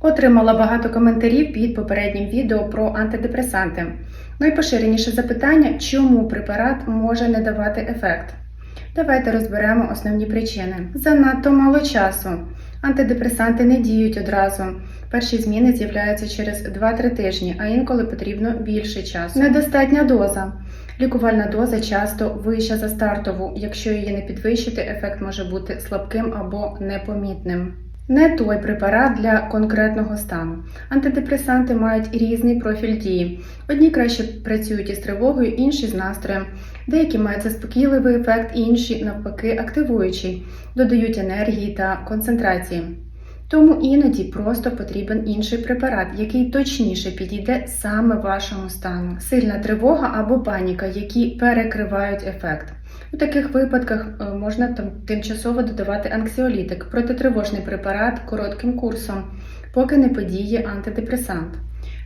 Отримала багато коментарів під попереднім відео про антидепресанти. Найпоширеніше запитання, чому препарат може не давати ефект. Давайте розберемо основні причини. Занадто мало часу. Антидепресанти не діють одразу. Перші зміни з'являються через 2-3 тижні, а інколи потрібно більше часу. Недостатня доза. Лікувальна доза часто вища за стартову. Якщо її не підвищити, ефект може бути слабким або непомітним. Не той препарат для конкретного стану. Антидепресанти мають різний профіль дії. Одні краще працюють із тривогою, інші з настроєм. Деякі мають заспокійливий ефект, інші навпаки активуючий, додають енергії та концентрації. Тому іноді просто потрібен інший препарат, який точніше підійде саме вашому стану. Сильна тривога або паніка, які перекривають ефект. У таких випадках е, можна там тимчасово додавати анксіолітик, протитривожний препарат коротким курсом, поки не подіє антидепресант.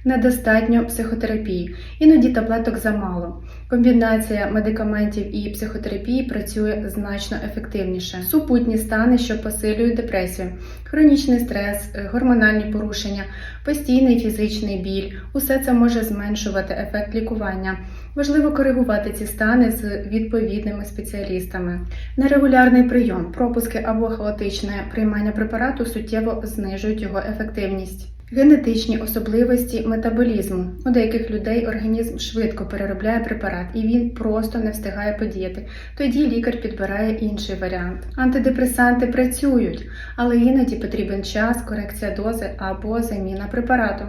Недостатньо психотерапії, іноді таблеток замало. Комбінація медикаментів і психотерапії працює значно ефективніше. Супутні стани, що посилюють депресію, хронічний стрес, е, гормональні порушення, постійний фізичний біль усе це може зменшувати ефект лікування. Важливо коригувати ці стани з відповідними спеціалістами. Нерегулярний прийом, пропуски або хаотичне приймання препарату суттєво знижують його ефективність. Генетичні особливості метаболізму. У деяких людей організм швидко переробляє препарат і він просто не встигає подіяти. Тоді лікар підбирає інший варіант. Антидепресанти працюють, але іноді потрібен час, корекція дози або заміна препарату.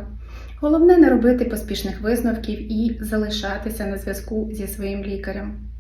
Головне не робити поспішних висновків і залишатися на зв'язку зі своїм лікарем.